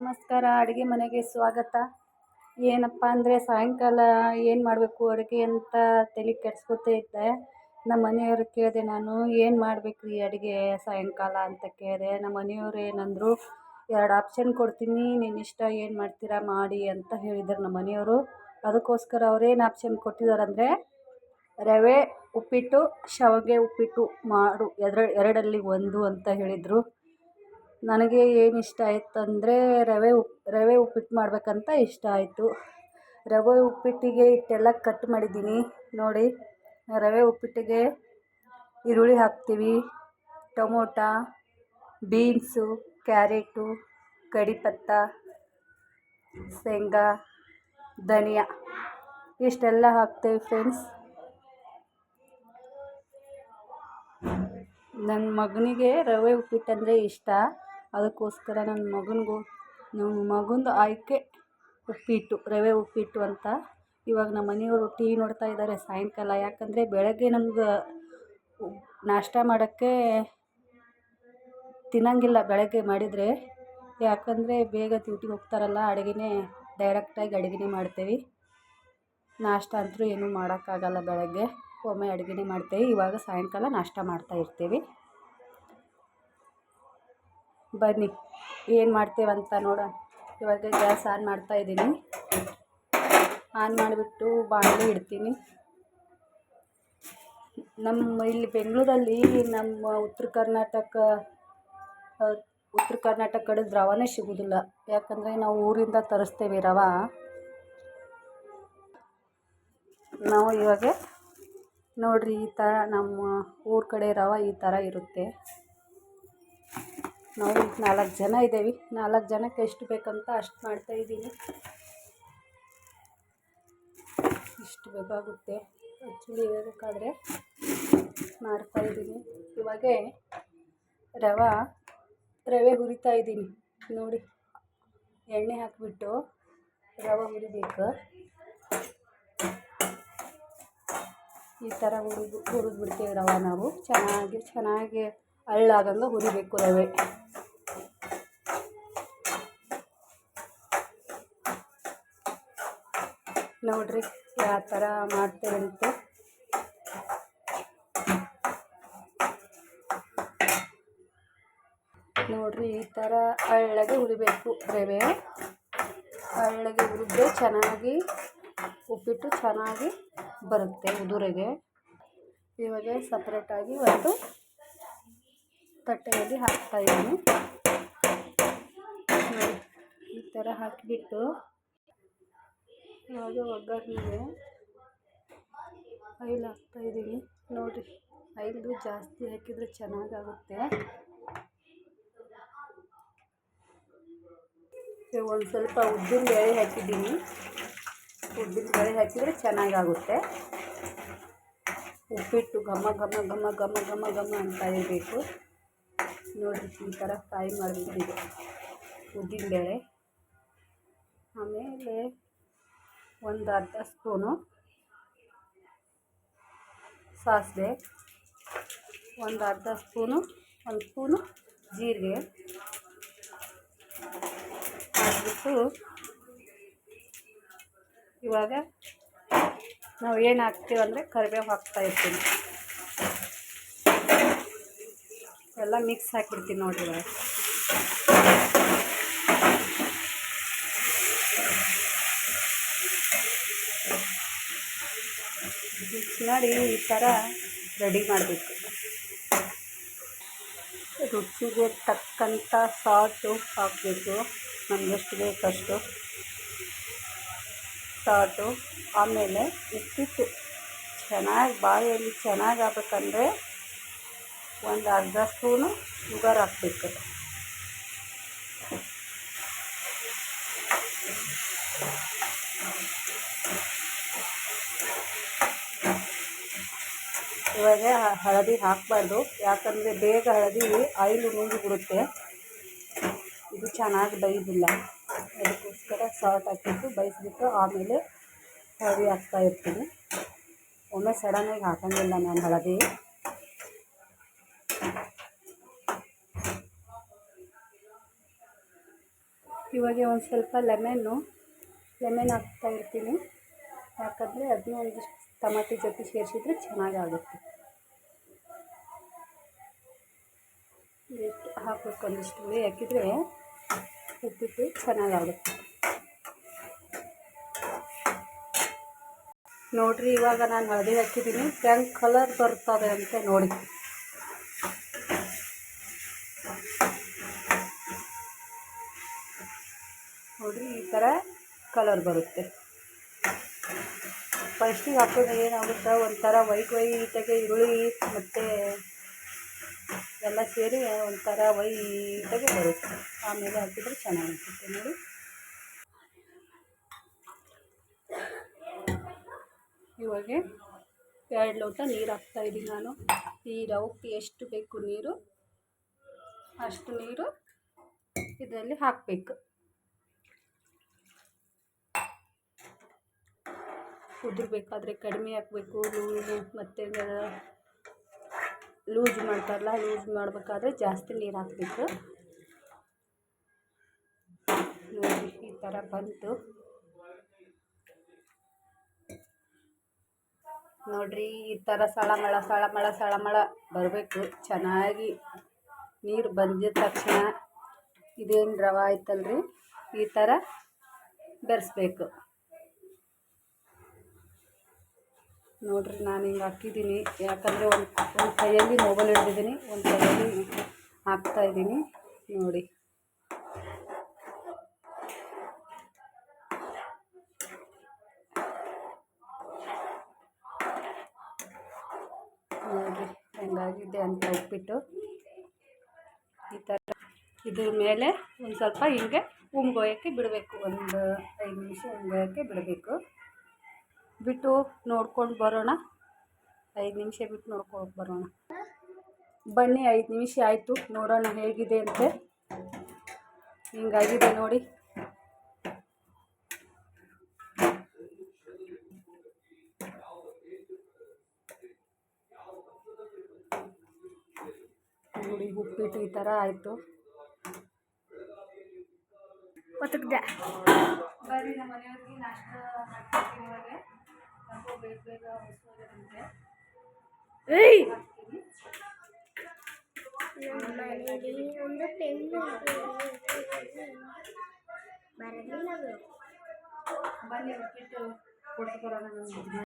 ನಮಸ್ಕಾರ, ಅಡುಗೆ ಮನೆಗೆ ಸ್ವಾಗತ. ಏನಪ್ಪ ಅಂದರೆ ಸಾಯಂಕಾಲ ಏನು ಮಾಡಬೇಕು ಅಡುಗೆ ಅಂತ ತಲೆ ಕೆಡ್ಸ್ಕೊತಾ ಇದ್ದೆ. ನಮ್ಮ ಮನೆಯವ್ರು ಕೇಳಿದೆ, ನಾನು ಏನು ಮಾಡಬೇಕು ರೀ ಅಡುಗೆ ಸಾಯಂಕಾಲ? ಅಂತ ಕೇಳಿದೆ. ನಮ್ಮ ಮನೆಯವ್ರು ಏನಂದರು, ಎರಡು ಆಪ್ಷನ್ ಕೊಡ್ತೀನಿ ನಿನ್ನ ಇಷ್ಟ ಏನು ಮಾಡ್ತೀರಾ ಮಾಡಿ ಅಂತ ಹೇಳಿದರು ನಮ್ಮ ಮನೆಯವರು. ಅದಕ್ಕೋಸ್ಕರ ಅವ್ರೇನು ಆಪ್ಷನ್ ಕೊಟ್ಟಿದ್ದಾರಂದರೆ ರವೆ ಉಪ್ಪಿಟ್ಟು, ಶಾವಿಗೆ ಉಪ್ಪಿಟ್ಟು ಮಾಡು ಎದ್ರ ಎರಡರಲ್ಲಿ ಒಂದು ಅಂತ ಹೇಳಿದರು. ನನಗೆ ಏನು ಇಷ್ಟ ಆಯ್ತು ಅಂದರೆ ರವೆ ಉಪ್ಪು ರವೆ ಉಪ್ಪಿಟ್ಟು ಮಾಡಬೇಕಂತ ಇಷ್ಟ ಆಯಿತು. ರವೆ ಉಪ್ಪಿಟ್ಟಿಗೆ ಹಿಟ್ಟೆಲ್ಲ ಕಟ್ ಮಾಡಿದ್ದೀನಿ. ನೋಡಿ, ರವೆ ಉಪ್ಪಿಟ್ಟಿಗೆ ಈರುಳ್ಳಿ ಹಾಕ್ತೀವಿ, ಟೊಮೋಟ, ಬೀನ್ಸು, ಕ್ಯಾರೆಟು ಕಡಿಪತ್ತ ಶೇಂಗಾ, ಧನಿಯಾ, ಇಷ್ಟೆಲ್ಲ ಹಾಕ್ತೀವಿ ಫ್ರೆಂಡ್ಸ್ ನನ್ನ ಮಗನಿಗೆ ರವೆ ಉಪ್ಪಿಟ್ಟು ಅಂದರೆ ಇಷ್ಟ. ಅದಕ್ಕೋಸ್ಕರ ನನ್ನ ಮಗನಿಗೂ ನಮ್ಮ ಮಗಂದು ಆಯ್ಕೆ ಉಪ್ಪಿಟ್ಟು, ರವೆ ಉಪ್ಪಿಟ್ಟು ಅಂತ. ಇವಾಗ ನಮ್ಮ ಮನೆಯವರು ಟಿ ವಿ ನೋಡ್ತಾ ಇದ್ದಾರೆ ಸಾಯಂಕಾಲ. ಯಾಕಂದರೆ ಬೆಳಗ್ಗೆ ನಮ್ಗೆ ನಾಷ್ಟ ಮಾಡೋಕ್ಕೆ ತಿನ್ನೋಂಗಿಲ್ಲ ಬೆಳಗ್ಗೆ ಮಾಡಿದರೆ. ಯಾಕಂದರೆ ಬೇಗ ಡ್ಯೂಟಿಗೆ ಹೋಗ್ತಾರಲ್ಲ, ಅಡುಗೆನೇ ಡೈರೆಕ್ಟಾಗಿ ಅಡುಗೆನೇ ಮಾಡ್ತೇವೆ. ನಾಷ್ಟ ಅಂತೂ ಏನೂ ಮಾಡೋಕ್ಕಾಗಲ್ಲ ಬೆಳಗ್ಗೆ. ಒಮ್ಮೆ ಅಡುಗೆನೇ ಮಾಡ್ತೇವೆ. ಇವಾಗ ಸಾಯಂಕಾಲ ನಾಷ್ಟ ಮಾಡ್ತಾಯಿರ್ತೀವಿ ಬನ್ನಿ, ಏನು ಮಾಡ್ತೇವಂತ ನೋಡೋಣ. ಇವಾಗ ಗ್ಯಾಸ್ ಆನ್ ಮಾಡ್ತಾಯಿದ್ದೀನಿ ಆನ್ ಮಾಡಿಬಿಟ್ಟು ಬಾಣಲೆ ಇಡ್ತೀನಿ. ನಮ್ಮ ಇಲ್ಲಿ ಬೆಂಗಳೂರಲ್ಲಿ ನಮ್ಮ ಉತ್ತರ ಕರ್ನಾಟಕ ಉತ್ತರ ಕರ್ನಾಟಕ ಕಡೆ ರವಾನೇ ಸಿಗೋದಿಲ್ಲ. ಯಾಕಂದರೆ ನಾವು ಊರಿಂದ ತರಿಸ್ತೇವೆ ರವ. ನಾವು ಇವಾಗ ನೋಡಿರಿ ಈ ಥರ ನಮ್ಮ ಊರ ಕಡೆ ರವೆ ಈ ಥರ ಇರುತ್ತೆ. ನಾವು ನಾಲ್ಕು ಜನ ಇದ್ದೀವಿ ನಾಲ್ಕು ಜನಕ್ಕೆ ಎಷ್ಟು ಬೇಕಂತ ಅಷ್ಟು ಮಾಡ್ತಾಯಿದ್ದೀನಿ ಇಷ್ಟು ಬೇಕಾಗುತ್ತೆ ಆ್ಯಕ್ಚುಲಿ ಹೇಳ್ಬೇಕಾದ್ರೆ ಮಾಡ್ತಾಯಿದ್ದೀನಿ ಇವಾಗೆ ರವೆ ರವೆ ಹುರಿತಾ ಇದ್ದೀನಿ. ನೋಡಿ, ಎಣ್ಣೆ ಹಾಕಿಬಿಟ್ಟು ರವೆ ಹುರಿಬೇಕು. ಈ ಥರ ಹುರಿದು ಹುರಿದ್ಬಿಡ್ತೀವಿ ಬಿಡ್ತೇವೆ ರವೆ ನಾವು. ಚೆನ್ನಾಗಿ ಚೆನ್ನಾಗಿ ಹಳ್ಳಾಗಂಗೆ ಹುರಿಬೇಕು ರವೆ. ನೋಡಿರಿ ಯಾವ ಥರ ಅಂತ. ನೋಡಿರಿ ಈ ಥರ ಹಳ್ಳಗೆ ಹುರಿಬೇಕು ರವೆ ಹಳ್ಳಗೆ ಹುರಿದ್ರೆ ಚೆನ್ನಾಗಿ ಉಪ್ಪಿಟ್ಟು ಚೆನ್ನಾಗಿ ಬರುತ್ತೆ ಉದುರೆಗೆ. ಇವಾಗ ಸಪ್ರೇಟಾಗಿ ಒಂದು ತಟ್ಟೆಯಲ್ಲಿ ಹಾಕ್ತಾಯಿದ್ದೀನಿ ಈ ಥರ ಹಾಕಿಬಿಟ್ಟು ಇವಾಗ ಒಗ್ಗರಣೆಗೆ ಆಯಿಲ್ ಹಾಕ್ತಾಯಿದ್ದೀನಿ ನೋಡಿರಿ ಆಯಿಲು ಜಾಸ್ತಿ ಹಾಕಿದರೆ ಚೆನ್ನಾಗಾಗುತ್ತೆ ಒಂದು ಸ್ವಲ್ಪ ಉದ್ದಿನ ಬೇಳೆ ಹಾಕಿದ್ದೀನಿ ಉದ್ದಿನ ಬೇಳೆ ಹಾಕಿದರೆ ಚೆನ್ನಾಗಾಗುತ್ತೆ ಉಪ್ಪಿಟ್ಟು ಘಮ ಘಮ ಘಮ ಘಮ ಘಮ ಘಮ ಅಂತ ಇರಬೇಕು ನೋಡಿರಿ ಈ ಥರ ಫ್ರೈ ಮಾಡಿಬಿಟ್ಟಿದೆ ಉದ್ದಿನಬೇಳೆ ಆಮೇಲೆ ಒಂದು ಅರ್ಧ ಸ್ಪೂನು ಸಾಸಿವೆ, ಒಂದು ಅರ್ಧ ಸ್ಪೂನು, ಒಂದು ಸ್ಪೂನು ಜೀರಿಗೆ ಹಾಕಿಬಿಟ್ಟು ಇವಾಗ ನಾವು ಏನು ಹಾಕ್ತೀವಂದರೆ ಕರಿಬೇವು ಹಾಕ್ತಾಯಿರ್ತೀನಿ ಎಲ್ಲ ಮಿಕ್ಸ್ ಹಾಕಿಬಿಡ್ತೀನಿ ನೋಡಿ ಇವಾಗ ಮಿಕ್ಸ್ ಮಾಡಿ ಈ ಥರ ರೆಡಿ ಮಾಡಬೇಕು. ರುಚಿಗೆ ತಕ್ಕಂಥ ಸಾಲ್ಟು ಹಾಕಬೇಕು. ನಮಗೆಷ್ಟು ಬೇಕಷ್ಟು ಸಾಲ್ಟು ಆಮೇಲೆ ಉಪ್ಪಿಟ್ಟು. ಚೆನ್ನಾಗಿ ಬಾಯಲ್ಲಿ ಚೆನ್ನಾಗಿ ಆಗ್ಬೇಕಂದ್ರೆ ಒಂದು ಅರ್ಧ ಸ್ಪೂನು ಶುಗರ್ ಹಾಕಬೇಕು. ಇವಾಗ ಹಳದಿ ಹಾಕಬಾರ್ದು. ಯಾಕಂದರೆ ಬೇಗ ಹಳದಿ ಆಯಿಲು ಬಿಡುತ್ತೆ ಇದು ಚೆನ್ನಾಗಿ ಬೈದಿಲ್ಲ ಅದಕ್ಕೋಸ್ಕರ ಸಾಲ್ಟ್ ಹಾಕಿಬಿಟ್ಟು ಬೈಸಿಬಿಟ್ಟು ಆಮೇಲೆ ಹಳದಿ ಹಾಕ್ತಾ ಇರ್ತೀನಿ. ಒಮ್ಮೆ ಸಡನ್ನಾಗಿ ಹಾಕೋಂಗಿಲ್ಲ ನಾನು ಹಳದಿ. ಇವಾಗ ಒಂದು ಸ್ವಲ್ಪ ಲೆಮೆನ್ನು ಲೆಮೆನ್ ಹಾಕ್ತಾ ಇರ್ತೀನಿ. ಯಾಕಂದರೆ ಅದನ್ನೂ ಒಂದಿಷ್ಟು ಟಮಾಟಿ ಜೊತೆ ಸೇರಿಸಿದ್ರೆ ಚೆನ್ನಾಗಾಗುತ್ತೆ. ಹಾಕ್ಬೇಕು ಒಂದಿಷ್ಟು ಹುಳಿ ಹಾಕಿದರೆ ಉಪ್ಪಿಟ್ಟು ಚೆನ್ನಾಗಾಗುತ್ತೆ. ನೋಡಿರಿ, ಇವಾಗ ನಾನು ಹಳದಿ ಹಾಕಿದ್ದೀನಿ. ಹೆಂಗೆ ಕಲರ್ ಬರ್ತದೆ ಅಂತ ನೋಡಿ. ನೋಡಿರಿ, ಈ ಥರ ಕಲರ್ ಬರುತ್ತೆ. ಫಸ್ಟಿಗೆ ಹಾಕೋದು ಏನಾಗುತ್ತೆ ಒಂಥರ ವೈಟ್ ವೈಟಾಗೆ ಈರುಳ್ಳಿ ಮತ್ತು ಸೇರಿ ಒಂಥರ ವೈಟಾಗೆ ಬರುತ್ತೆ. ಆಮೇಲೆ ಹಾಕಿದ್ರೆ ಚೆನ್ನಾಗಿರುತ್ತೆ ನೋಡಿ. ಇವಾಗ ಎರಡು ಲೋಟ ನೀರು ಹಾಕ್ತಾಯಿದ್ದೀನಿ ನಾನು. ಈ ರವಕ್ಕೆ ಎಷ್ಟು ಬೇಕು ನೀರು? ಅಷ್ಟು ನೀರು ಇದರಲ್ಲಿ ಹಾಕಬೇಕು. ಕುದಿರ್ಬೇಕಾದ್ರೆ ಕಡಿಮೆ ಹಾಕಬೇಕು ಮತ್ತು ಲೂಸ್ ಮಾಡ್ತಾರಲ್ಲ, ಲೂಸ್ ಮಾಡಬೇಕಾದ್ರೆ ಜಾಸ್ತಿ ನೀರು ಹಾಕಬೇಕು. ನೋಡಿ, ಈ ಥರ ಬಂತು. ನೋಡ್ರಿ, ಈ ಥರ ಸಳಮಳ ಸಳಮಳ ಸಳಮಳ ಬರಬೇಕು. ಚೆನ್ನಾಗಿ ನೀರು ಬಂದಿದ ತಕ್ಷಣ ಇದೇನು ರವೆ ಆಯ್ತಲ್ರಿ? ಈ ಥರ ಬೆರೆಸ್ಬೇಕು. ನೋಡ್ರಿ, ನಾನು ಹಿಂಗೆ ಹಾಕಿದ್ದೀನಿ ಯಾಕಂದರೆ ಒಂದು ಒಂದು ಕೈಯಲ್ಲಿ ಮೊಬೈಲ್ ಹಿಡಿದಿದ್ದೀನಿ ಒಂದು ಕೈಯಲ್ಲಿ ಹಾಕ್ತಾಯಿದ್ದೀನಿ ನೋಡಿ. ನೋಡಿರಿ, ಹೆಂಗಾಗಿದೆ ಅಂತ ಉಪ್ಪಿಟ್ಟು ಈ ಥರ ಇದ್ರ ಮೇಲೆ ಒಂದು ಸ್ವಲ್ಪ ಹಿಂಗೆ ಉಮ್ಗೋಯಕ್ಕೆ ಬಿಡಬೇಕು, ಒಂದು ಐದು ನಿಮಿಷ ಉಮ್ಗೋಯಕ್ಕೆ ಬಿಡಬೇಕು. ಬಿಟ್ಟು ನೋಡ್ಕೊಂಡು ಬರೋಣ. ಐದು ನಿಮಿಷ ಬಿಟ್ಟು ನೋಡ್ಕೊಂಡು ಬರೋಣ. ಬನ್ನಿ ಐದು ನಿಮಿಷ ಆಯಿತು. ನೋಡೋಣ ಹೇಗಿದೆ ಅಂತೆ. ಹಿಂಗಾಗಿದೆ ನೋಡಿ. ನೋಡಿ ಉಪ್ಪಿಟ್ಟು ಈ ಥರ ಆಯಿತು. ಬರೀ ನಮ್ಮ ಮನೆಯವ್ರಿಗೆ ನಾಷ್ಟ ಬರಲಿಲ್ಲ ಬನ್ನಿ ಉಪ್ಪಿಟ್ಟು ಕೊಟ್ಟು ಬರೋಣ